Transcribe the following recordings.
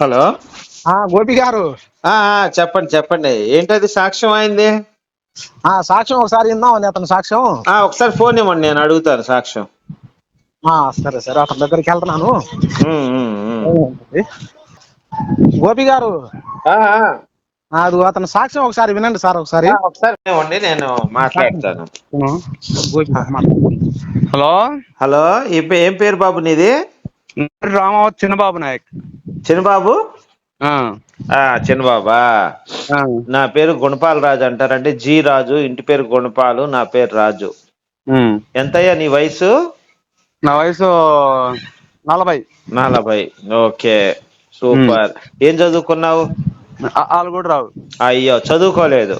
Hello. ఆ గోపి గారు. ఆ, ఆ, చెప్పండి చెప్పండి. ఏంటది సాక్ష్యం అయింది? ఆ సాక్ష్యం ఒకసారి అతని సాక్ష్యం. ఆ ఒకసారి ఫోన్ ఇవ్వండి నేను అడుగుతాను సాక్ష్యం. ఆ సరే సరే అతని దగ్గరికి వెళ్తున్నాను. గోపి గారు. ఆ, ఆ. ఆ, అది అతని సాక్ష్యం ఒకసారి వినండి సార్ ఒకసారి. ఒకసారి ఇవ్వండి నేను మాట్లాడతాను. హలో. హలో ఏం పేరు బాబు నీది? రామావత్ చిన్నబాబు నాయక్. చిన్నబాబు? చిన్నబాబా? నా పేరు గుణపాల్ రాజు అంటారంటే జి రాజు ఇంటి పేరు గుణపాలు నా పేరు రాజు. ఎంతయ్యా నీ వయసు? నా వయసు నలభై. నలభై. ఓకే. సూపర్. ఏం చదువుకున్నావు? వాళ్ళు కూడా రావు అయ్యో చదువుకోలేదు.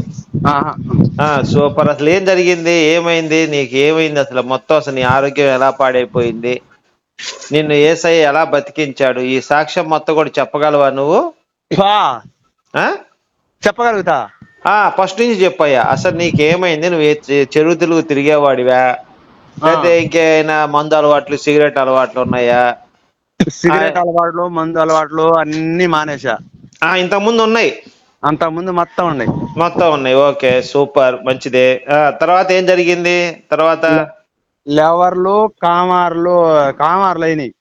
సూపర్. అసలు ఏం జరిగింది? ఏమైంది? నీకు ఏమైంది? అసలు మొత్తం అసలు నీ ఆరోగ్యం ఎలా పాడైపోయింది? నిన్ను ఏసై ఎలా బతికించాడు? ఈ సాక్ష్యం మొత్తం కూడా చెప్పగలవా నువ్వు? ఆ? చెప్పగలుగుతా. ఆ ఫస్ట్ నుంచి చెప్పయ్యా. అసలు నీకు ఏమైంది నువ్వు ఏ చె- చెరువు తిరుగు తిరిగేవాడివా? లేకపోతే ఇంకేమైనా మందు అలవాట్లు సిగరెట్ అలవాట్లు ఉన్నాయా? సిగరెట్ అలవాట్లు మందు అలవాట్లు అన్ని మానేసా ఆ ఇంతకుముందు ఉన్నాయి. అంత ముందు మొత్తం ఉన్నాయి. మొత్తం ఉన్నాయి. ఓకే సూపర్ మంచిదే. ఆ తర్వాత ఏం జరిగింది? తర్వాత లెవర్లు కామార్లు కామార్లు అయినాయి.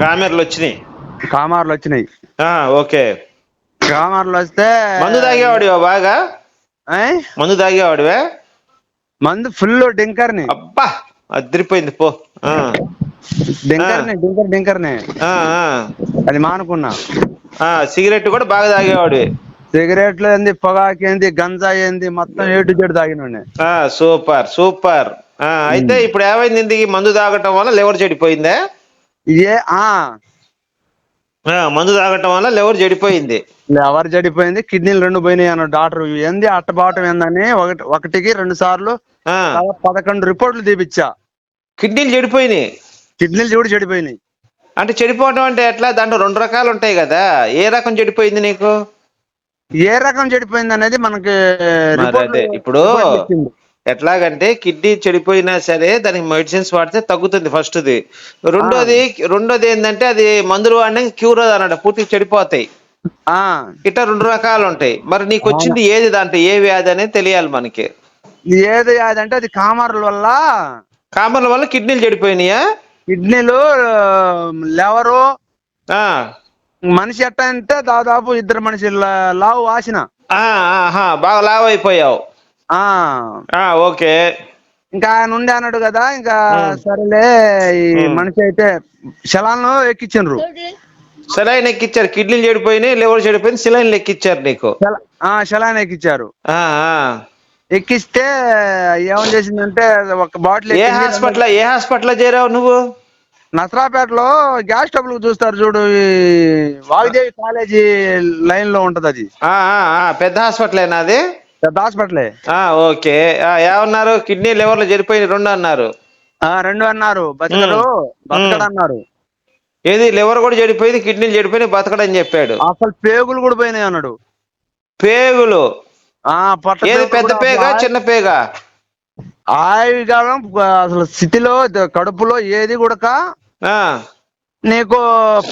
కామెర్లు వచ్చినాయి? కామార్లు వచ్చినాయి. ఆ ఓకే. కామార్లు వస్తే మందు తాగేవాడివా బాగా? మందు తాగేవాడివే? మందు ఫుల్ డింకర్ని. అబ్బా అదిరిపోయింది పో. డింకర్ని డింకర్ డింకర్ని. ఆ, ఆ. అది మానుకున్నా. ఆ, సిగరెట్ కూడా బాగా తాగేవాడివి. సిగరెట్లు ఏంది పొగాకు ఏంది గంజా ఏంది మొత్తం ఏ టు జెడ్ తాగిన సూపర్ సూపర్. అయితే ఇప్పుడు ఏమైంది మందు తాగటం వల్ల లివర్ చెడిపోయిందే? ఏ ఆ. మందు తాగటం వల్ల లివర్ చెడిపోయింది. ఎవరు చెడిపోయింది కిడ్నీలు రెండు పోయినాయి అన్న డాక్టర్. ఏంది అట్టబావటం ఏందని ఒకటి ఒకటికి రెండు సార్లు పదకొండు రిపోర్ట్లు తీపిచ్చా. కిడ్నీలు చెడిపోయినాయి. కిడ్నీలు చూడు చెడిపోయినాయి. అంటే చెడిపోవటం అంటే ఎట్లా? దాంట్లో రెండు రకాలు ఉంటాయి కదా. ఏ రకం చెడిపోయింది నీకు? ఏ రకం చెడిపోయింది అనేది మనకి ఇప్పుడు. ఎట్లాగంటే కిడ్నీ చెడిపోయినా సరే దానికి మెడిసిన్స్ వాడితే తగ్గుతుంది ఫస్ట్ది రెండోది రెండోది ఏంటంటే అది మందులు వాడినా క్యూర్ అన్నట్టు పూర్తిగా చెడిపోతాయి. ఆ. ఇట్లా రెండు రకాలు ఉంటాయి. మరి నీకు వచ్చింది ఏది దాంట్లో? ఏ వ్యాధి అనేది తెలియాలి మనకి. ఏది అదంటే అది కామర్ల వల్ల కామర్ల వల్ల కిడ్నీలు చెడిపోయినాయా? కిడ్నీలు లెవరు ఆ, మనిషి ఎట్ట అంటే దాదాపు ఇద్దరు మనిషి లావు వాసిన. బాగా లావ్ అయిపోయావు. ఓకే. ఇంకా ఆయన ఉండి అన్నాడు కదా ఇంకా సరేలే ఈ మనిషి అయితే శలాలను ఎక్కించిండ్రు సెలైన్ ఎక్కిచ్చారు కిడ్నీలు చెడిపోయినాయి లివర్ చెడిపోయింది సెలైన్లు ఎక్కిచ్చారు నీకు. ఆ, ఆ. ఎక్కిస్తే ఏమని చేసిందంటే ఒక బాటిల్ ఏ. హాస్పిటల్ ఏ హాస్పిటల్ చేరావు నువ్వు? నసరాపేటలో గ్యాస్ ట్రబుల్ చూస్తారు చూడు వాగ్దేవి కాలేజీ లైన్లో ఉంటది అది. ఆ, ఆ, ఆ, పెద్ద హాస్పిటల్ అది? పెద్ద హాస్పిటలే. ఆ, ఓకే. ఏమన్నారు? కిడ్నీ లివర్లు చెడిపోయిన రెండు అన్నారు. ఆ రెండు అన్నారు. బతకడు బతకడు అన్నారు. ఏది? లివర్ కూడా చెడిపోయింది కిడ్నీలు చెడిపోయి బతకడని చెప్పాడు. అసలు పేగులు కూడా పోయినాయి అన్నాడు. పేగులు? ఏది పెద్ద కూడా పేగా చిన్న పేగా? ఆయువు కాలం అసలు స్థితిలో ద- కడుపులో ఏది కూడక ఆ, నీకు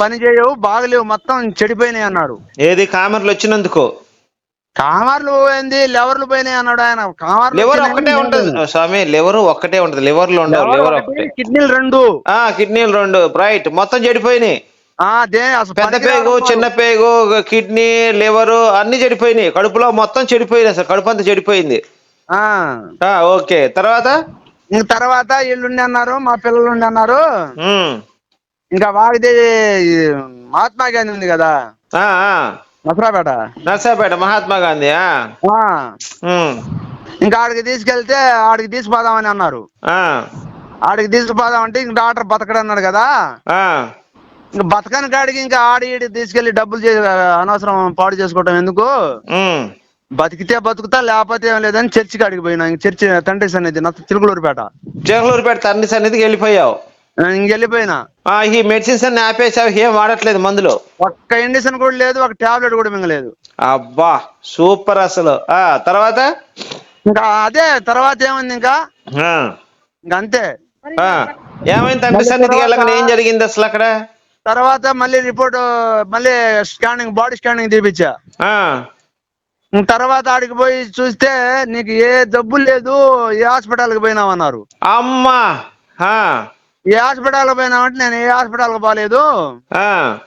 పని చేయవు బాగలేవు మొత్తం చెడిపోయినాయి అన్నాడు. ఏది? కామర్లు వచ్చినందుకు? కామర్లు పోయింది లెవర్లు పోయినాయి అన్నాడు ఆయన. కామర్లు లివర్ ఒక్కటే ఉంటది. స్వామి లివర్ ఒక్కటే ఉంటది లివర్లో ఉండవు లెవర్ ఒకటి, కిడ్నీలు రెండు. ఆ కిడ్నీలు రెండు రైట్ మొత్తం చెడిపోయినాయి. ఆ దే అసలు పెద్ద పేగు చిన్న పేగు కిడ్నీ లివర్ అన్ని చెడిపోయినాయి. కడుపులో మొత్తం చెడిపోయినాయి అసలు కడుపు అంతా చెడిపోయింది. ఆ. ఆ ఓకే. తర్వాత? ఇంక తర్వాత వీళ్ళుండి అన్నారు మా పిల్లలుండి అన్నారు. ఉమ్, ఇంకా వాడిది ఈ మహాత్మా గాంధీ ఉంది కదా. ఆ, ఆ. నసరాపేట. నర్సాపేట మహాత్మా గాంధీ ఇంకా ఆడికి తీసుకెళ్తే ఆడికి తీసుకుపోదామని అన్నారు. ఆడికి తీసుకుపోదామంటే ఇంక డాక్టర్ బతకడు అన్నాడు కదా. ఇంక బతకని కాడికి ఇంకా ఆడి ఈడికి తీసుకెళ్ళి డబ్బులు చే అనవసరం పాడు చేసుకోవటం ఎందుకు. బతికితే బతుకుతా లేకపోతే ఏం లేదని చర్చి కాడికి పోయినా. ఇంక చర్చి తండ్రి సన్నిధి నత్త చిలుకలూరుపేట చిలకలూరుపేట తండ్రి సన్నిధికి వెళ్ళిపోయావు. వెళ్ళిపోయినా ఆ, ఈ మెడిసిన్స్ అన్ని ఆపేసావు ఏం వాడట్లేదు మందులు? ఒక్క ఇండిషన్ కూడా లేదు ఒక టాబ్లెట్ కూడా మింగలేదు. అబ్బా సూపర్ అసలు. ఆ తర్వాత? ఇంకా అదే తర్వాత ఏమైంది ఇంకా? ఆ, ఇంక అంతే. ఆ. ఏమైంది తండ్రి సన్నిధికి వెళ్ళగానే ఏం జరిగింది అసలు అక్కడ? తర్వాత మళ్ళీ రిపోర్ట్ మళ్ళీ స్కానింగ్ బాడీ స్కానింగ్ తీపిచ్చా. ఆ, తర్వాత ఆడికి పోయి చూస్తే నీకు ఏ జబ్బు లేదు ఏ హాస్పిటల్కి పోయినావు అన్నారు అమ్మా ఆ, ఏ హాస్పిటల్కి పోయినావంటే నేను ఏ హాస్పిటల్కి పోలేదు. ఆ.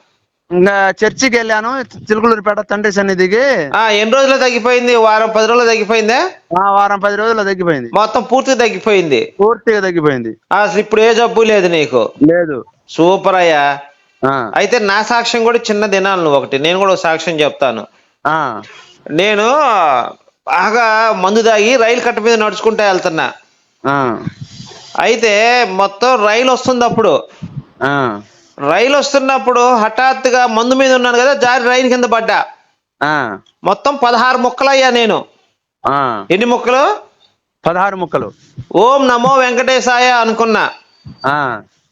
ఇంకా చర్చికి వెళ్ళాను చిలుకలూరుపేట తండ్రి సన్నిధికి. ఆ, ఎన్ని రోజులు తగ్గిపోయింది? వారం పది రోజులు తగ్గిపోయిందా? ఆ వారం పది రోజుల్లో తగ్గిపోయింది. మొత్తం పూర్తిగా తగ్గిపోయింది? పూర్తిగా తగ్గిపోయింది. అసలు ఇప్పుడు ఏ జబ్బు లేదు నీకు? లేదు. సూపర్ అయ్యా. ఆ, అయితే నా సాక్ష్యం కూడా చిన్న దినాలు నువ్వు ఒకటి. నేను కూడా ఒక సాక్ష్యం చెప్తాను. ఆ, నేను బాగా మందు తాగి రైలు కట్ట మీద నడుచుకుంటూ వెళ్తున్నా. ఆ, అయితే మొత్తం రైలు వస్తుంది అప్పుడు రైలు వస్తున్నప్పుడు హఠాత్తుగా మందు మీద ఉన్నాను కదా జారి రైలు కింద పడ్డా. మొత్తం పదహారు ముక్కలయ్యా నేను. ఆ. ఎన్ని ముక్కలు? పదహారు ముక్కలు. ఓం నమో వెంకటేశాయ అనుకున్నా.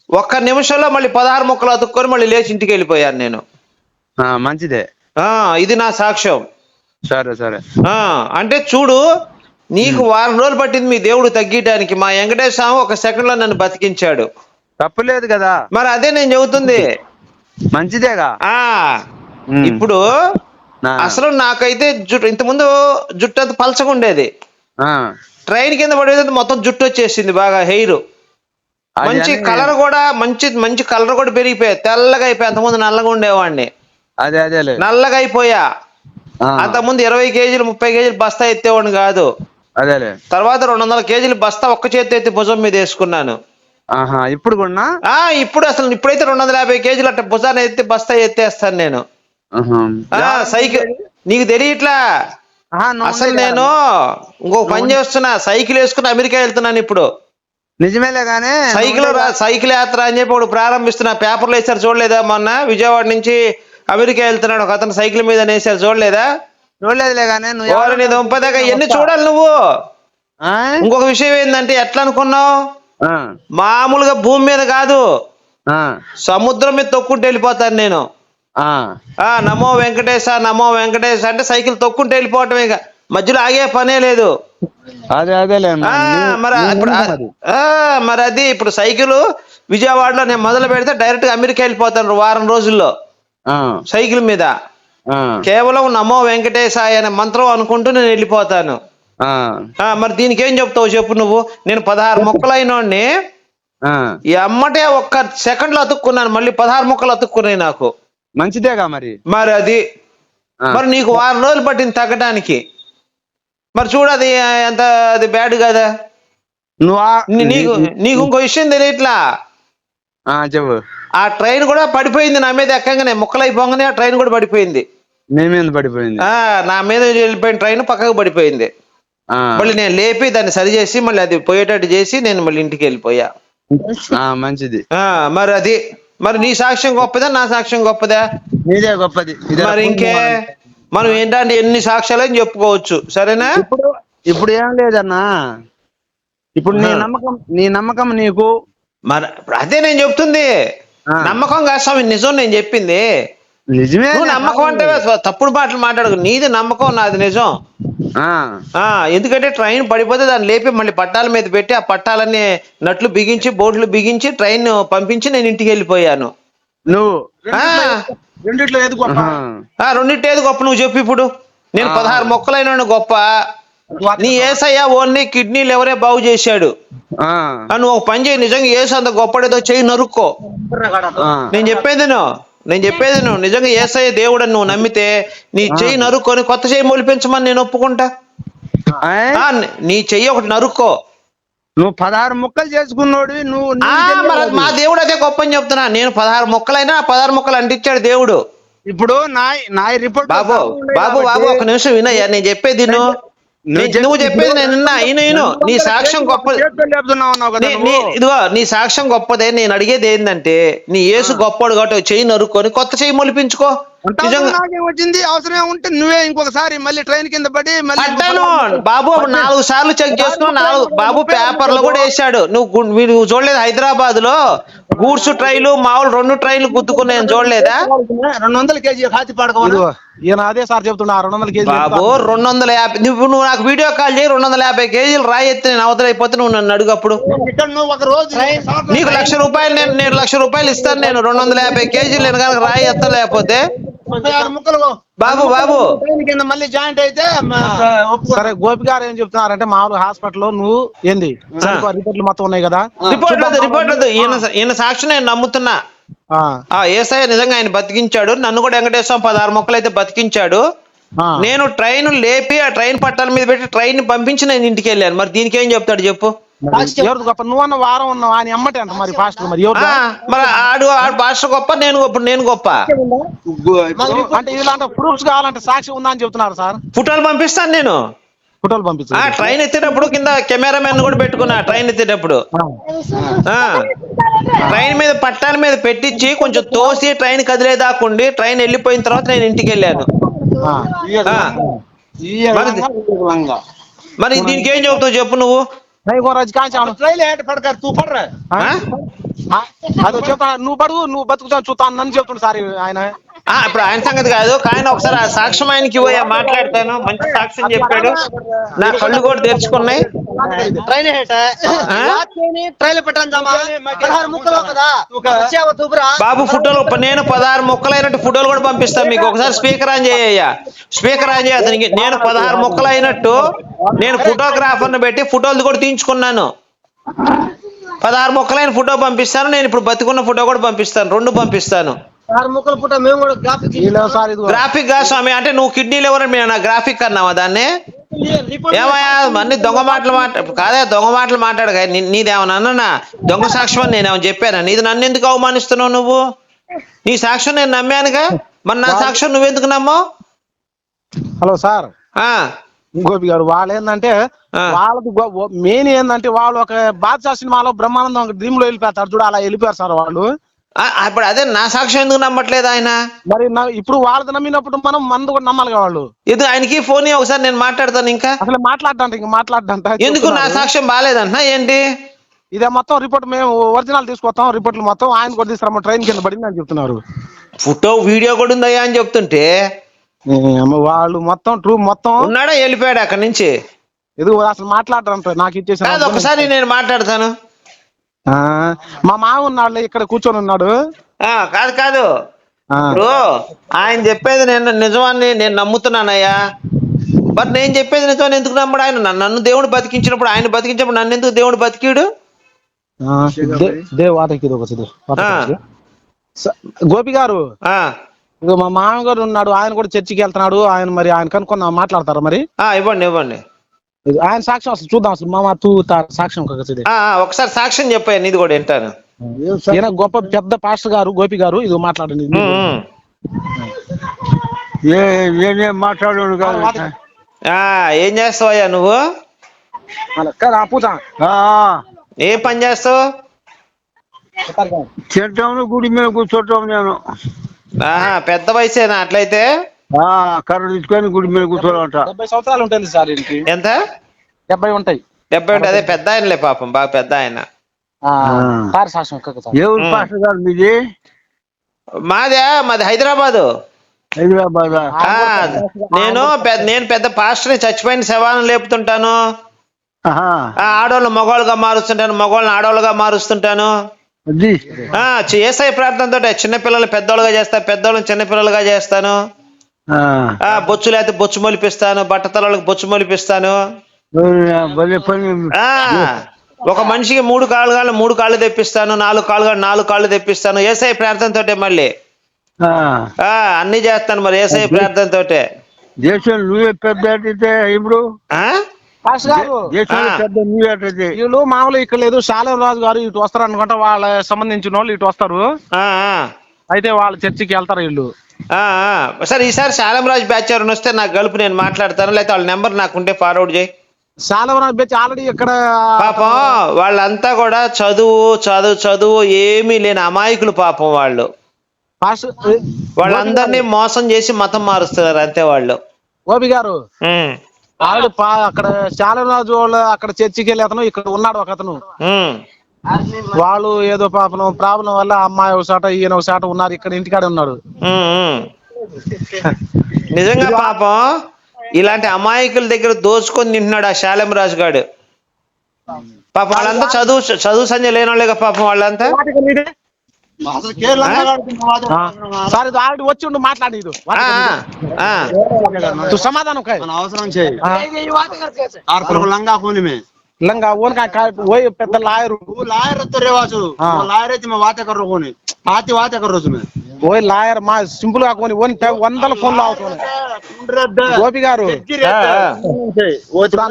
ఒక్క నిమిషంలో మళ్ళీ పదహారు ముక్కలు అతుక్కొని మళ్ళీ లేచి ఇంటికి వెళ్ళిపోయాను నేను. మంచిదే. ఆ ఇది నా సాక్ష్యం. సరే సరే. అంటే చూడు నీకు వారం రోజులు పట్టింది మీ దేవుడు తగ్గించడానికి మా వెంకటేశ్వర స్వామి ఒక సెకండ్లో నన్ను బతికించాడు. తప్పులేదు కదా. మరి అదే నేను చెబుతుంది. మంచిదేగా. ఆ. ఇప్పుడు అసలు నాకైతే జుట్టు ఇంతకుముందు జుట్టు అంత పలచగా ఉండేది. ట్రైన్ కింద పడేది మొత్తం జుట్టు వచ్చేసింది బాగా హెయిర్. అది మంచి కలర్ కూడా మంచి మంచి కలర్ కూడా పెరిగిపోయా. తెల్లగా అయిపోయా అంతకుముందు నల్లగా ఉండేవాడిని. అదే అదేలే. నల్లగా అయిపోయా. అంతకుముందు ఇరవై కేజీలు ముప్పై కేజీలు బస్తా ఎత్తేవాడిని కాదు. అదేలే తర్వాత రెండు వందల కేజీలు బస్తా ఒక్క చేతి ఎత్తి భుజం మీద వేసుకున్నాను. ఆహా ఇప్పుడు కూడా ఆ ఇప్పుడు అసలు ఇప్పుడైతే రెండు వందల యాభై కేజీలు అట్ట భుజాన్ని ఎత్తి బస్తా ఎత్తేస్తాను నేను. ఆ సైకిల్ నీకు తెలియట్లా? అసలు నేను ఇంకొక పని చేస్తున్నా సైకిల్ వేసుకుని అమెరికా వెళ్తున్నాను ఇప్పుడు. నిజమేలే గానీ సైకిల్ సైకిల్ యాత్ర అని చెప్పి ఒకటి ప్రారంభిస్తున్నా పేపర్లో వేసారు చూడలేదా మొన్న? విజయవాడ నుంచి అమెరికా వెళ్తున్నాడు ఒక అతను సైకిల్ మీద వేసారు చూడలేదా? చూడలేదులే గానీ నువ్వు దుంపదాకా ఎన్ని చూడాలి నువ్వు? ఇంకొక విషయం ఏంటంటే ఎట్లా అనుకున్నావు మామూలుగా భూమి మీద కాదు. ఆ, సముద్రం మీద తొక్కుంటూ వెళ్ళిపోతాను నేను. నమో వెంకటేశ నమో వెంకటేశ అంటే సైకిల్ తొక్కుంటూ వెళ్ళిపోవటమే ఇక. మధ్యలో ఆగే పనే లేదు. అదే మరి అది. ఇప్పుడు సైకిల్ విజయవాడలో నేను మొదలు పెడితే డైరెక్ట్గా అమెరికా వెళ్ళిపోతాను వారం రోజుల్లో. సైకిల్ మీద. కేవలం నమో వెంకటేశాయ అనే మంత్రం అనుకుంటూ నేను వెళ్ళిపోతాను. మరి దీనికి ఏం చెప్తావు చెప్పు నువ్వు? నేను పదహారు. ఈ అమ్మటే ఒక్క సెకండ్లో అతుక్కున్నాను మళ్ళీ పదహారు మొక్కలు అతుక్కున్నాయి నాకు. మంచిదేగా మరి. మరి అది. మరి నీకు వారం రోజులు పట్టింది తగ్గడానికి మరి చూడు అది ఎంత అది బ్యాడ్ కదా. నువ్వు నీకు నీకు ఇంకో విషయం తెలియట్లా. చెప్పు. ఆ ట్రైన్ కూడా పడిపోయింది నా మీద ఎక్కగానే. ముక్కలైపోగానే ఆ ట్రైన్ కూడా పడిపోయింది. నీ మీద పడిపోయింది. ఆ నా మీద వెళ్ళిపోయిన ట్రైన్ పక్కకు పడిపోయింది. మళ్ళీ నేను లేపి దాన్ని సరి చేసి మళ్ళీ అది పోయేటట్టు చేసి నేను మళ్ళీ ఇంటికి వెళ్ళిపోయా. ఆ, మంచిది. ఆ మరి అది. మరి నీ సాక్ష్యం గొప్పదా నా సాక్ష్యం గొప్పదా? నీదే గొప్పది. మరి ఇంకే? మనం ఏంటంటే ఎన్ని సాక్ష్యాలు అని చెప్పుకోవచ్చు. సరేనా? ఇప్పుడు ఇప్పుడు ఏం లేదన్నా. ఇప్పుడు నీ. నమ్మకం నీ నమ్మకం నీకు మరి అదే నేను చెప్తుంది. నమ్మకం కాదు స్వామి నిజం నేను చెప్పింది. నిజమే నువ్వు నమ్మకం అంటే తప్పుడు మాటలు మాట్లాడకు. నీది నమ్మకం నాది నిజం. ఆ, ఆ ఎందుకంటే ట్రైన్ పడిపోతే దాన్ని లేపి మళ్ళీ పట్టాల మీద పెట్టి ఆ పట్టాలన్నీ నట్లు బిగించి బోట్లు బిగించి ట్రైన్ పంపించి నేను ఇంటికి వెళ్ళిపోయాను. నువ్వు. ఆ, రెండిట్లో ఏది గొప్ప. ఆ, రెండింటేది గొప్ప నువ్వు చెప్పు ఇప్పుడు. నేను. పదహారు మొక్కలైన గొప్ప. నీ ఏసయ్య ఓన్లీ కిడ్నీలు ఎవరే బాగు చేశాడు. నువ్వు ఒక పని చేయి నిజంగా ఏసు అంత గొప్పడేదో చేయి నరుక్కో. నేను చెప్పేది నేను చెప్పేది నువ్వు నిజంగా ఏసయ్య దేవుడు అని నువ్వు నమ్మితే నీ చెయ్యి నరుక్కొని కొత్త చెయ్యి మొలిపించమని నేను ఒప్పుకుంటా? నీ- చెయ్యి ఒకటి నరుక్కో. నువ్వు పదహారు ముక్కలు చేసుకున్నోడివి నువ్వు. మా దేవుడు అదే గొప్ప అని చెప్తున్నా. నేను పదహారు మొక్కలైనా ఆ పదహారు మొక్కలు అంటించాడు దేవుడు. ఇప్పుడు నా నా రిపోర్ట్ బాబు బాబు బాబు ఒక నిమిషం వినయ్యా. నేను చెప్పేది నువ్వు నువ్వు చెప్పేది నేను ఈయన నీ సాక్ష్యం గొప్ప లేపుతున్నావు అన్నావు కదా నీ- నువ్వు. నీ- ఇదిగో నీ సాక్ష్యం గొప్పదే. నేను అడిగేది ఏంటంటే నీ యేసు గొప్పడు కాబట్టి చెయ్యి నరుక్కొని కొత్త చెయ్యి మొలిపించుకో. వచ్చింది? అవసరం ఉంటే నువ్వే ఇంకొకసారి మళ్ళీ ట్రైన్ కింద పడి మళ్ళీ అడ్డాను బాబు నాలుగు సార్లు చెక్ చేసుకుని నాలుగు బాబు పేపర్లు కూడా వేసాడు. నువ్వు మీరు చూడలేదు హైదరాబాద్లో గూడ్స్ ట్రైలు మామూలు రెండు ట్రైన్లు గుద్దుకున్నాయని చూడలేదా? రెండు వందల కేజీ హాతి పడక ఇదిగో, ఈయన అదే సార్ చెప్తున్నా రెండు వందల కేజీ బాబు రెండు వందల యాభై నువ్వు నువ్వు నాకు వీడియో కాల్ చేయి రెండు వందల యాభై కేజీలు రాయి ఎత్తి నేను అవతలైపోతే నువ్వు నన్ను అడుగు అప్పుడు. ఒక రోజు నీకు లక్ష రూపాయలు నేను నేను లక్ష రూపాయలు ఇస్తాను నేను రెండు వందల యాభై కేజీలు నేను కనుక రాయి ఎత్తలేకపోతే బాబు బాబు. మళ్ళీ జాయింట్ అయితే. సరే గోపి గారు ఏం చెప్తున్నారంటే మామూలు హాస్పిటల్ నువ్వు ఏంది? రిపోర్ట్లు మొత్తం ఉన్నాయి కదా. రిపోర్ట్ రిపోర్ట్ ఈయన ఈయన సాక్షి నేను నమ్ముతున్నా. ఏసఐ నిజంగా ఆయన బతికించాడు. నన్ను కూడా వెంకటేశ్వర పదహారు మొక్కలు అయితే బతికించాడు. ఆ. నేను ట్రైన్ లేపి ఆ ట్రైన్ పట్టాల మీద పెట్టి ట్రైన్ పంపించి నేను ఇంటికి వెళ్ళాను. మరి దీనికి ఏం చెప్తాడు చెప్పు? గొప్ప? నువ్వు అన్న వారం ఉన్నావు? ఆయన ఎమ్మటే అంట మరి ఫాస్ట్ మరి? ఎవరు ఆ, మరి ఆడు ఆడు భాష గొప్ప నేను గొప్ప నేను గొప్ప. అంటే ఇలాంటి ప్రూఫ్స్ కావాలంటే సాక్షి ఉందా అని చెప్తున్నారు సార్. ఫోటోలు పంపిస్తాను నేను. ఫోటోలు పంపించు. ట్రైన్ ఎత్తేటప్పుడు కింద కెమెరామెన్ కూడా పెట్టుకున్నా ట్రైన్ ఎత్తేటప్పుడు. ట్రైన్ మీద పట్టాల మీద పెట్టించి కొంచెం తోసి ట్రైన్ కదిలేదాకుండి ట్రైన్ వెళ్ళిపోయిన తర్వాత నేను ఇంటికి వెళ్ళాను. మరి దీనికి ఏం చెబుతావు చెప్పు నువ్వు? నువ్వు పడుగు నువ్వు బతుకుతాను చూస్తాను నన్ను చెప్తున్నాడు సార్ ఆయన. ఇప్పుడు ఆయన సంగతి కాదు. కానీ ఒకసారి ఆ సాక్ష్యం ఆయనకి పోయా మాట్లాడతాను. మంచి సాక్ష్యం చెప్పాడు. నా కళ్ళు కూడా తెరుచుకున్నాయి. ట్రైన్ బాబు ఫోటోలు నేను పదహారు మొక్కలైనట్టు ఫోటోలు కూడా పంపిస్తాను మీకు. ఒకసారి స్పీకర్ ఆన్ చేయ్యా స్పీకర్ ఆన్ చేయ అతనికి నేను పదహారు మొక్కలు అయినట్టు నేను ఫోటోగ్రాఫర్ని పెట్టి ఫోటోలు కూడా తీయించుకున్నాను. పదహారు మొక్కలైన ఫోటో పంపిస్తాను. నేను ఇప్పుడు బతికున్న ఫోటో కూడా పంపిస్తాను. రెండు పంపిస్తాను. పుట్ట మేము కూడా గ్రాఫిక్ వీళ్ళు సార్ ఇది గ్రాఫిక్గా స్వామి అంటే నువ్వు కిడ్నీలు ఎవరు మీరు నా గ్రాఫిక్ అన్నావా దాన్ని? ఏమయ్యా అన్ని దొంగ మాటలు మాట కాదే దొంగ మాటలు మాట్లాడు నీదేమన్నా అన్నా దొంగ సాక్ష్యం అని నేనేమో చెప్పాను? నీది నన్ను ఎందుకు అవమానిస్తున్నావు నువ్వు? నీ సాక్ష్యం నేను నమ్మానుగా? మరి నా సాక్ష్యం నువ్వెందుకు నమ్మావు? Hello sir. ఆ, గోపి గారు వాళ్ళు ఏంటంటే. వాళ్ళది మెయిన్ ఏంటంటే వాళ్ళు ఒక బాద్షా సినిమాలో బ్రహ్మానందం ఒక డ్రీమ్లో వెళ్ళిపోతారు. చూడు అలా వెళ్ళిపోయారు సార్ వాళ్ళు. ఇప్పుడు అదే నా సాక్ష్యం ఎందుకు నమ్మట్లేదు ఆయన? మరి ఇప్పుడు వాళ్ళది నమ్మినప్పుడు మనం మనది కూడా నమ్మాలి వాళ్ళు. ఇది ఆయనకి ఫోన్ ఒకసారి నేను మాట్లాడతాను ఇంకా. అసలు మాట్లాడడానికి ఇంకా మాట్లాడడానికి ఎందుకు నా. సాక్ష్యం బాగాలేదంటున్నా ఏంటి? ఇదే మొత్తం రిపోర్ట్ మేము ఒరిజినల్ తీసుకొస్తాం రిపోర్ట్లు మొత్తం ఆయన కూడా తీసుకురామ ట్రైన్ కింద పడింది అని చెప్తున్నారు. ఫోటో వీడియో కూడా ఉందయ్యా అని చెప్తుంటే? వాళ్ళు మొత్తం ట్రూ మొత్తం. ఉన్నాడా వెళ్ళిపోయాడు అక్కడి నుంచి? ఇది అసలు మాట్లాడరంట నాకు ఇచ్చేసి ఒకసారి నేను మాట్లాడతాను. మా మామ ఉన్నాడు ఇక్కడ కూర్చొని ఉన్నాడు. ఆ, కాదు కాదు. ఇప్పుడు ఆయన చెప్పేది నేను నిజమని నేను నమ్ముతున్నానయ్యా. మరి నేను చెప్పేది నిజమని ఎందుకు నమ్మడు ఆయన? నన్ను- దేవుడు బతికించినప్పుడు ఆయన బతికించినప్పుడు నన్ను ఎందుకు దేవుడు బతికిడు? గోపి గారు. మా మామగారు ఉన్నాడు ఆయన కూడా చర్చికి వెళ్తున్నాడు ఆయన మరి ఆయన కనుక్కున్న మాట్లాడతారా మరి? ఆ, ఇవ్వండి ఇవ్వండి. ఆయన సాక్ష్యం అసలు చూద్దాం అసలు మామ తూ తా- సాక్ష్యం ఒకసారి సాక్ష్యం చెప్పాను ఇది కూడా వింటాను. ఈయన గొప్ప పెద్ద పాస్టర్ గారు గోపి గారు ఇది మాట్లాడండి వాటకి. ఆ, ఏం చేస్తావయ్యా నువ్వు? ఏ పని చేస్తావు? తింటాము గుడి మీద కూర్చోటం నేను. పెద్ద వయసేనా అట్లయితే? కర్ర తీసుకొని గుడి మీద కూర్చోవాలంట. డెబ్బై సంవత్సరాలు ఉంటుంది సార్ ఇంటికి ఎంత? డెబ్బై ఉంటాయి. డెబ్బై ఉంటే అదే పెద్ద ఆయనలే పాపం. బాగా పెద్ద ఆయన. సార్. ఏ ఊరు. పాస్టర్ గారు మీది? మాదే మాది హైదరాబాదు. హైదరాబాద్? ఆ, నేను పెద్ద నేను పెద్ద పాస్టర్ని చచ్చిపోయిన శవాలను లేపుతుంటాను. ఆ, ఆడవాళ్ళు మగవాళ్ళుగా మారుస్తుంటాను. మగవాళ్ళని ఆడవాళ్ళుగా మారుస్తుంటాను. ఏసఐ ప్రార్థనతో చిన్నపిల్లలు పెద్దోళ్ళుగా చేస్తా పెద్దోళ్ళని చిన్నపిల్లలుగా చేస్తాను. బొచ్చు లేకపోతే బొచ్చు మొలిపిస్తాను బట్టతలకు బొచ్చు మొలిపిస్తాను. భలే పని. ఆ ఒక మనిషికి మూడు కాళ్ళు కాళ్ళు మూడు కాళ్ళు తెప్పిస్తాను నాలుగు కాళ్ళు కాళ్ళు నాలుగు కాళ్ళు తెప్పిస్తాను. ఏసఐ ప్రార్థనతోటే మళ్ళీ. ఆ. ఆ అన్ని చేస్తాను మరి ఏసఐ ప్రార్థనతోటే దేశం నువ్వే పెద్ద అయితే ఇప్పుడు? వీళ్ళు మామూలు ఇక్కడ లేదు. శాలం రాజు గారు ఇటు వస్తారు అనుకుంటా వాళ్ళ సంబంధించిన వాళ్ళు ఇటు వస్తారు. ఆ, ఆ. అయితే వాళ్ళ చర్చికి వెళ్తారు వీళ్ళు. సరే ఈసారి శాలంరాజ్ బ్యాచ్ ఎవరైనా వస్తే నాకు గలుపు నేను మాట్లాడతాను. లేకపోతే వాళ్ళ నెంబర్ నాకుంటే ఫార్వర్డ్ చేయి. శాలం రాజు బెచ్చి ఆల్రెడీ ఇక్కడ పాపం వాళ్ళంతా కూడా చదువు చదువు చదువు ఏమీ లేని అమాయకులు పాపం వాళ్ళు. వాళ్ళందరినీ మోసం చేసి మతం మారుస్తున్నారు అంతే వాళ్ళు. గోపి గారు ఆల్రెడీ అక్కడ శాలం రాజు వాళ్ళ అక్కడ చర్చికి వెళ్ళి అతను ఇక్కడ ఉన్నాడు ఒక అతను. వాళ్ళు ఏదో పాపం ప్రాబ్లం వల్ల అమ్మాయి ఒక చాట ఈయన ఒక చాట ఉన్నారు ఇక్కడ ఇంటికాడ ఉన్నాడు. నిజంగా పాపం ఇలాంటి అమాయకుల దగ్గర దోచుకొని తింటున్నాడు ఆ శాలం రాజు గాడు పాపం వాళ్ళంతా చదువు చదువు సంజయ్ లేని వాళ్ళేగా పాపం వాళ్ళంతా. సార్ ఆల్రెడీ వచ్చి ఉండు మాట్లాడి సమాధానం అవసరం చేయి. ఆరు లంగా ಲಂಗ ಓನ್ ಓಯ್ ಪೆದ್ದ ಲಾಯರ್ ಲಾಯರ್ ತೋರೆ ವಾಸು ಲಾಯರ್ ಐತಿ ಮಾ ವಾತೆ ಕರ್ರೋ ಕೋನಿ ಆತಿ ವಾತೆ ಕರ್ರೋಸು ಮೇ ఓ లాయర్ మా సింపుల్గా కొని ఓన్ వందల ఫోన్లు అవుతున్నాయి గోపి గారు.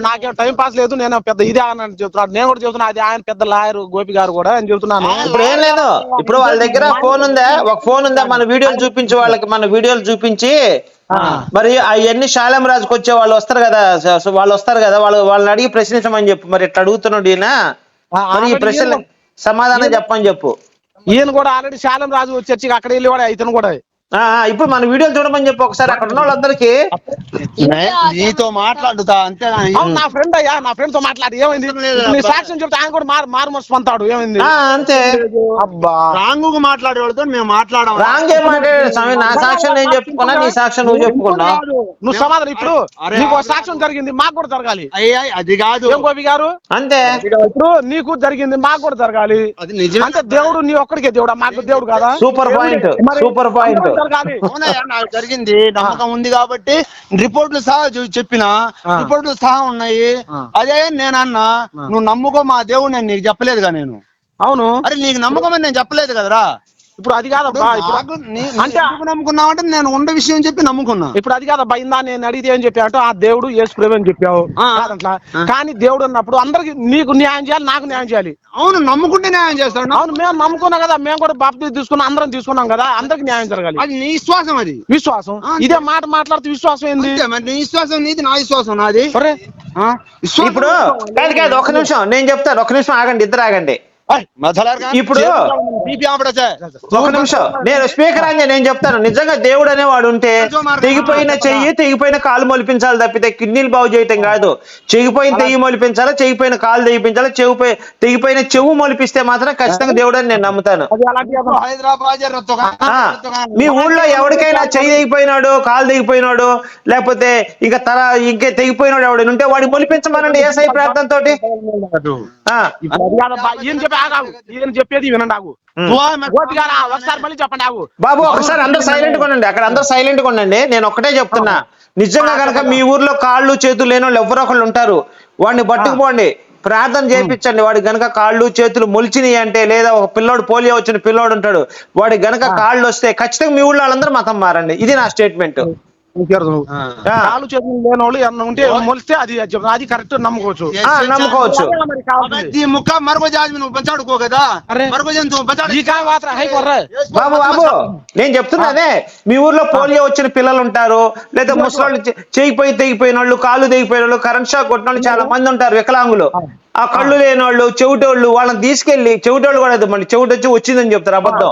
నాకేం టైం పాస్ లేదు నేను పెద్ద ఇది అని చెప్తున్నాను. నేను కూడా చెప్తున్నా అది ఆయన పెద్ద లాయర్ గోపి గారు కూడా అని చెప్తున్నాను. ఇప్పుడు ఏం లేదు. ఇప్పుడు వాళ్ళ దగ్గర ఫోన్ ఉందా? ఒక ఫోన్ ఉందా? మన వీడియోలు చూపించి వాళ్ళకి మన వీడియోలు చూపించి మరి అవన్నీ శాలం రాజుకు వచ్చే వాళ్ళు వస్తారు కదా? వాళ్ళు వస్తారు కదా? వాళ్ళు వాళ్ళని అడిగి ప్రశ్నించమని చెప్పు. మరి ఇట్లా అడుగుతున్నాడు ఈయన? మరి ఈ సమాధానం చెప్పమని చెప్పు. ఈయన కూడా ఆల్రెడీ శాలం రాజు చర్చికి అక్కడ వెళ్ళి కూడా ఇతను కూడా. ఇప్పుడు మన వీడియోలు చూడమని చెప్పు ఒకసారి. అక్కడ ఉన్న వాళ్ళందరికీ నీతో మాట్లాడుతా అవును నా ఫ్రెండ్ అయ్యా నా ఫ్రెండ్తో మాట్లాడి. ఏమైంది? నీ సాక్ష్యం చెప్తే ఆయన కూడా మారు మారు మనసు పొందుతాడు ఏమైంది? అంతే. అబ్బా. రాంగు మాట్లాడే వాళ్ళతో మేము మాట్లాడాం రాంగ్ ఏం మాట్లాడాడు స్వామి. నా సాక్ష్యం నేను చెప్పుకున్నా నీ సాక్ష్యం నువ్వు చెప్పుకున్నావు? నువ్వు సమాధానం ఇప్పుడు. నీకు సాక్ష్యం జరిగింది మాకు కూడా జరగాలి. అయ్యా అది కాదు. ఏం గోపి గారు? అంతే. ఇప్పుడు నీకు జరిగింది మాకు కూడా జరగాలి. అంటే దేవుడు నీ ఒక్కడికే దేవుడా? మాకు దేవుడు కదా? Super point super point. నాకు జరిగింది. నమ్మకం ఉంది కాబట్టి రిపోర్ట్లు సహా చెప్పిన. రిపోర్ట్లు సహా ఉన్నాయి. అదే నేను అన్నా నువ్వు నమ్ముకో మా దేవుడు నేను నీకు చెప్పలేదుగా నేను. అవును. అరే నీకు నమ్మకం అని నేను చెప్పలేదు కదరా. ఇప్పుడు అది కాదబ్బా ఇప్పుడు అంటే ఎందుకు నమ్ముకున్నావంటే నేను ఉండ విషయం చెప్పి నమ్ముకున్నా. ఇప్పుడు అది కాదబ్బా ఇందా నేను అడిగితే ఏం చెప్పావు ఆ దేవుడు యేసు అని చెప్పావు. ఆ. కానీ దేవుడు అన్నప్పుడు అందరికి నీకు న్యాయం చేయాలి నాకు న్యాయం చేయాలి. అవును నమ్ముకుంటే న్యాయం చేస్తాడు అవును మేము నమ్ముకున్నాం కదా మేము కూడా బాప్తి తీసుకున్నాం అందరం తీసుకున్నాం కదా అందరికి న్యాయం జరగాలి. అది నీ విశ్వాసం అది. విశ్వాసం? ఇదే మాట మాట్లాడుతూ విశ్వాసం ఏంది? మరి నీ విశ్వాసం నీది నా విశ్వాసం నాది. ఇప్పుడు కాదు కాదు ఒక నిమిషం నేను చెప్తాను ఒక నిమిషం ఆగండి ఇద్దరు ఆగండి. ఇప్పుడు-? ఒక నిమిషం. నేను స్పీకర్ అని నేను చెప్తాను. నిజంగా దేవుడు అనేవాడు ఉంటే తెగిపోయిన చెయ్యి తెగిపోయిన కాలు మొలిపించాలి తప్పితే కిడ్నీలు బాగు చేయటం కాదు. చెగిపోయిన తెయ్యి మొలిపించాలా చెగిపోయిన కాలు తెగిపించాలా చెవిపోయి తెగిపోయిన చెవు మొలిపిస్తే మాత్రం ఖచ్చితంగా దేవుడు అని నేను నమ్ముతాను. మీ ఊళ్ళో ఎవరికైనా చెయ్యి తెగిపోయినాడు కాలు తెగిపోయినాడు లేకపోతే ఇంకా తల ఇంకే తెగిపోయినాడు ఎవడైనా ఉంటే వాడికి మొలిపించమనండి ఏసై ప్రార్థన ఈయన చెప్పేది వినండి ఆగు. ఒకసారి మళ్ళీ చెప్పండి ఆగు. బాబు ఒకసారి అందరు సైలెంట్గా ఉండండి. అక్కడ అందరు సైలెంట్గా ఉండండి. నేను ఒకటే చెప్తున్నా. నిజంగా కనుక మీ ఊర్లో కాళ్ళు చేతులు లేని వాళ్ళు ఎవరో ఒకళ్ళు ఉంటారు. వాడిని పట్టుకుపోండి. ప్రార్థన చేయించండి. వాడి గనక కాళ్ళు చేతులు మొలిచినాయి అంటే లేదా ఒక పిల్లోడు పోలియో వచ్చిన పిల్లోడు ఉంటాడు. వాడి గనక కాళ్ళు వస్తే ఖచ్చితంగా మీ ఊళ్ళో వాళ్ళందరూ మతం మారండి. ఇది నా స్టేట్మెంట్ ఇంకేరు నువ్వు. ఆ. కాలు చేతులు లేని వాళ్ళు ఏమన్నా ఉంటే మొలిస్తే అది చెప్తాను. అది కరెక్ట్ నమ్ముకోవచ్చు. ఆ, నమ్ముకోవచ్చు. అబద్ధి ముక్క మరొక జాతి నువ్వు బచాడుకో కదా. మరొక జంతువు ఈ బాబు బాబు నేను చెప్తున్నా అదే. మీ ఊర్లో పోలియో వచ్చిన పిల్లలు ఉంటారు లేదా ముసలాళ్ళు చె- చేయి పోయి తెగిపోయిన వాళ్ళు కాళ్ళు తెగిపోయిన వాళ్ళు కరెంట్ షాక్ కొట్టిన వాళ్ళు చాలా మంది ఉంటారు వికలాంగులు. ఆ కళ్ళు లేని వాళ్ళు చెవిటోళ్ళు వాళ్ళని తీసుకెళ్ళి చెవిటోళ్ళు కూడా మళ్ళీ చెవిటి వచ్చి వచ్చిందని చెప్తారు అబద్ధం.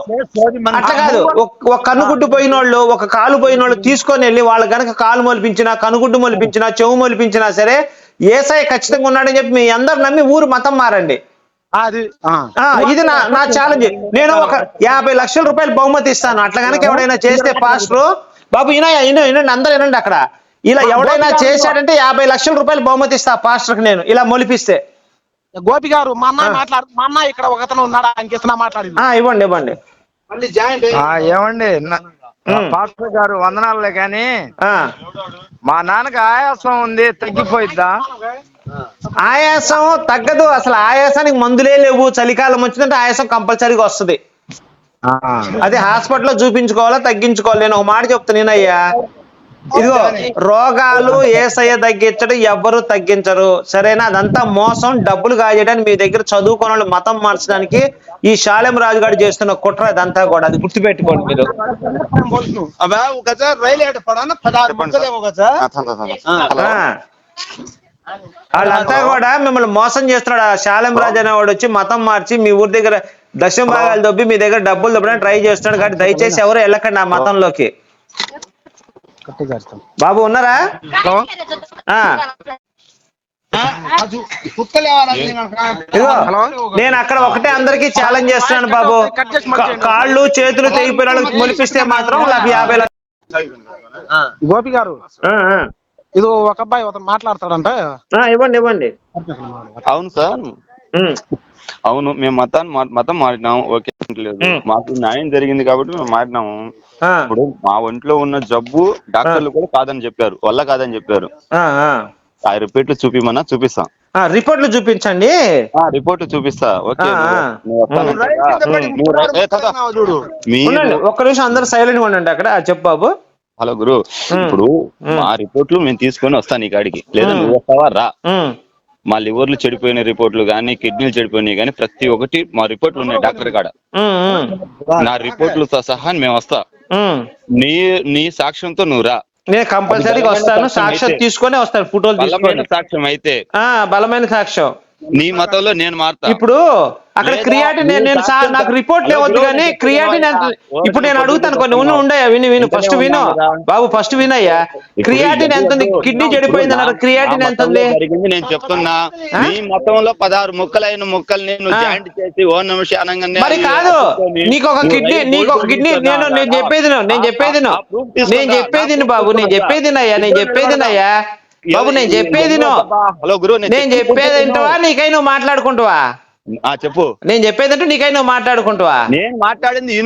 అట్లా కాదు. ఒక- కన్నుగుడ్డు పోయిన వాళ్ళు ఒక కాలు పోయిన వాళ్ళు తీసుకొని వెళ్ళి వాళ్ళ గనక కాలు మొలిపించినా కనుగుడ్డు మొలిపించినా చెవు మొలిపించినా సరే ఏసఐ ఖచ్చితంగా ఉన్నాడని చెప్పి మీ అందరు నమ్మి ఊరు మతం మారండి. అది ఇది నా నా ఛాలెంజ్ నేను ఒక యాభై లక్షల రూపాయలు బహుమతి ఇస్తాను. అట్లా కనుక ఎవడైనా చేస్తే పాస్టర్ బాబు ఈయన ఈయన వినండి అందరు వినండి అక్కడ. ఇలా ఎవడైనా చేశాడంటే యాభై లక్షల రూపాయలు బహుమతి ఇస్తా పాస్టర్కి నేను. ఇలా మొలిపిస్తే. గోపి గారు మా అన్న మాట్లాడు మా అన్న ఇక్కడ ఒకతను ఉన్నాడు ఆయనకి ఇస్తున్నా మాట్లాడింది ఆ ఇవ్వండి ఇవ్వండి. మళ్ళీ జాయింట్ ఆ, ఏమండి. పాస్టర్ గారు వందనాలే కానీ ఆ. మా నాన్నకి ఆయాసం ఉంది తగ్గిపోయిద్దా? ఆయాసం తగ్గదు అసలు ఆయాసానికి మందులే లేవు. చలికాలం వచ్చిందంటే ఆయాసం కంపల్సరీగా వస్తుంది. ఆ, అది హాస్పిటల్లో చూపించుకోవాలా తగ్గించుకోవాలి? నేను ఒక మాట చెప్తాను నేనయ్యా. ఇదిగో రోగాలు ఏసయ్య తగ్గించడం ఎవ్వరు తగ్గించరు. సరేనా? అదంతా మోసం డబ్బులు కాజేయడానికి మీ దగ్గర చదువుకున్న వాళ్ళు మతం మార్చడానికి ఈ శాలెం రాజు గారు చేస్తున్న కుట్ర అదంతా కూడా. అది గుర్తుపెట్టుకోండి మీరు. వాళ్ళంతా కూడా మిమ్మల్ని మోసం చేస్తున్నాడు. ఆ శాలెం రాజు అనేవాడు వచ్చి మతం మార్చి మీ ఊరి దగ్గర దశమ భాగాలు దొబ్బి మీ దగ్గర డబ్బులు దొబ్బడానికి ట్రై చేస్తున్నాడు. కాబట్టి దయచేసి ఎవరు వెళ్ళకండి ఆ మతంలోకి. బాబు ఉన్నారా? ఆ. ఇదిగో నేను అక్కడ ఒకటే అందరికి ఛాలెంజ్ చేస్తున్నాను బాబు. కాళ్ళు చేతులు తెగిపోయిన మొలిపిస్తే మాత్రం నాకు యాభై లక్షలు గోపి గారు. ఇది ఒక అబ్బాయి అతను మాట్లాడతాడంట. ఆ, ఇవ్వండి ఇవ్వండి. అవును సార్. అవును మేము మతాన్ని మా- మతం మారినాం ఓకే లేదు. మాకు న్యాయం జరిగింది కాబట్టి మేము మారినాము. ఆ, ఇప్పుడు మా ఒంట్లో ఉన్న జబ్బు డాక్టర్లు కూడా కాదని చెప్పారు. వల్ల కాదని చెప్పారు. ఆ, ఆ. ఆ రిపోర్ట్లు చూపిమన్నా చూపిస్తాం. ఆ, రిపోర్ట్లు చూపించండి. ఆ రిపోర్ట్ చూపిస్తా. ఓకే ఆ, ఆ. ఒక్క నిమిషం అందరు సైలెంట్ ఉండండి అక్కడ. ఆ, చెప్పు బాబు. హలో గురు ఇప్పుడు మా రిపోర్ట్లు మేము తీసుకొని వస్తాను ఈ కాడికి. లేదా నువ్వు వస్తావా? రా. మా లివర్లు చెడిపోయిన రిపోర్ట్లు కానీ కిడ్నీలు చెడిపోయినాయి కానీ ప్రతి ఒక్కటి మా రిపోర్ట్లు ఉన్నాయి డాక్టర్ కాడ. నా రిపోర్ట్లతో సహా మేము వస్తా. నీ నీ సాక్ష్యంతో నువ్వు రా. నేను కంపల్సరీగా వస్తాను సాక్ష్యం. తీసుకొని వస్తాను ఫోటోలు బలమైన సాక్ష్యం అయితే. బలమైన సాక్ష్యం. నీ మతంలో నేను మారుతా ఇప్పుడు అక్కడ క్రియాటిన్ నేను నేను నాకు రిపోర్ట్ లేవద్దు కానీ నేను క్రియాటిన్. ఇప్పుడు నేను అడుగుతాను కొన్ని. ఉన్న ఉండయా విను విను ఫస్ట్ విను. బాబు ఫస్ట్ వినయ్యా క్రియాటిన్ ఎంత ఉంది కిడ్నీ చెడిపోయింది అన్నారు క్రియాటిన్ ఎంత ఉంది నేను చెప్తున్నా? నీ మతంలో పదహారు ముక్కలైన ముక్కల్ని నువ్వు ఆ. జాయింట్ చేసి ఓ నిమిషం అనగానే మరి కాదు నీకు ఒక కిడ్నీ నీకు ఒక కిడ్నీ నేను. నేను చెప్పేది నేను చెప్పేది. నేను చెప్పేది బాబు నేను తీసుకున్నా. చెప్పేది నయ్యా నేను చెప్పేది నయ్యా బాబు నేను చెప్పేది. హలో గురు నేను చెప్పేది ఏంటవా నీకై నువ్వు మాట్లాడుకుంటావా? చెప్పు. నేను చెప్పేది అంటే నీకై నువ్వు మాట్లాడుకుంటావా? నేను మాట్లాడింది ఏమి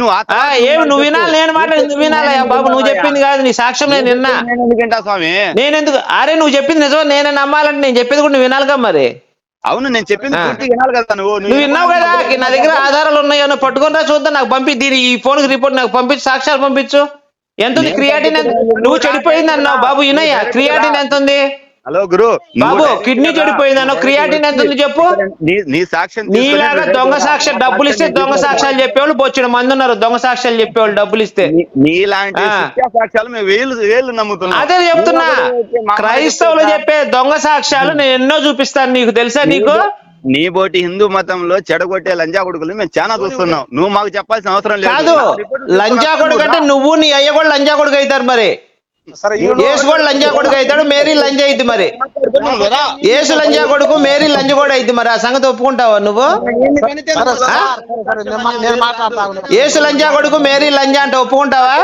నువ్వు. వినాలి నేను మాట్లాడింది నువ్వు వినాలయ్యా బాబు నువ్వు చెప్పింది కాదు నీ సాక్ష్యం నేను విన్నా. నేను ఎందుకంటా స్వామి? నేనెందుకు అరే నువ్వు చెప్పింది నిజం నేనే నమ్మాలంటే నేను చెప్పేది కూడా నువ్వు వినాలిగా మరి. అవును నేను చెప్పింది ఆ. పూర్తిగా వినాలి కదా నువ్వు. నువ్వు విన్నావు కదా నా దగ్గర ఆధారాలు ఉన్నాయో పట్టుకొని రా చూద్దాం నాకు పంపి దీని ఈ ఫోన్ రిపోర్ట్ నాకు పంపించు సాక్ష్యాలు పంపించు. ఎంత ఉంది క్రియాటిన్. నువ్వు చెడిపోయింది అన్నావు బాబు వినయ్యా క్రియాటిన్ ఎంత ఉంది హలో గురు బాబు, కిడ్నీ చెడిపోయింది అన్నావు, క్రియాటిన్ ఎంత ఉంది చెప్పు? నీ సాక్ష్యం నీలాగా దొంగ సాక్ష్యం డబ్బులు ఇస్తే దొంగ సాక్ష్యాలు చెప్పేవాళ్ళు బొచ్చిన మంది ఉన్నారు. దొంగ సాక్ష్యాలు చెప్పేవాళ్ళు డబ్బులు ఇస్తే. నీలాంటి సాక్ష్యాలు మేము వేలు వేలు నమ్ముతున్నాం. అదే చెప్తున్నా. క్రైస్తవులు చెప్పే దొంగ సాక్ష్యాలు నేను ఎన్నో చూపిస్తాను నీకు. తెలుసా నీకు? నీ బోటి హిందూ మతంలో చెడగొట్టే లంజా కొడుకులు మేము చాలా చూస్తున్నాం. నువ్వు మాకు చెప్పాల్సిన అవసరం లేదు. లంజా కొడుకు అంటే నువ్వు నీ అయ్య కూడా లంజా కొడుకు అవుతారు మరి. యేసు కూడా లంజా కొడుకు అవుతాడు మేరీ లంజా అయింది మరి. యేసు లంజా కొడుకు మేరీ లంజ కూడా అయింది మరి. ఆ సంగతి ఒప్పుకుంటావా నువ్వు? యేసు లంజా కొడుకు మేరీ లంజా అంటే ఒప్పుకుంటావా?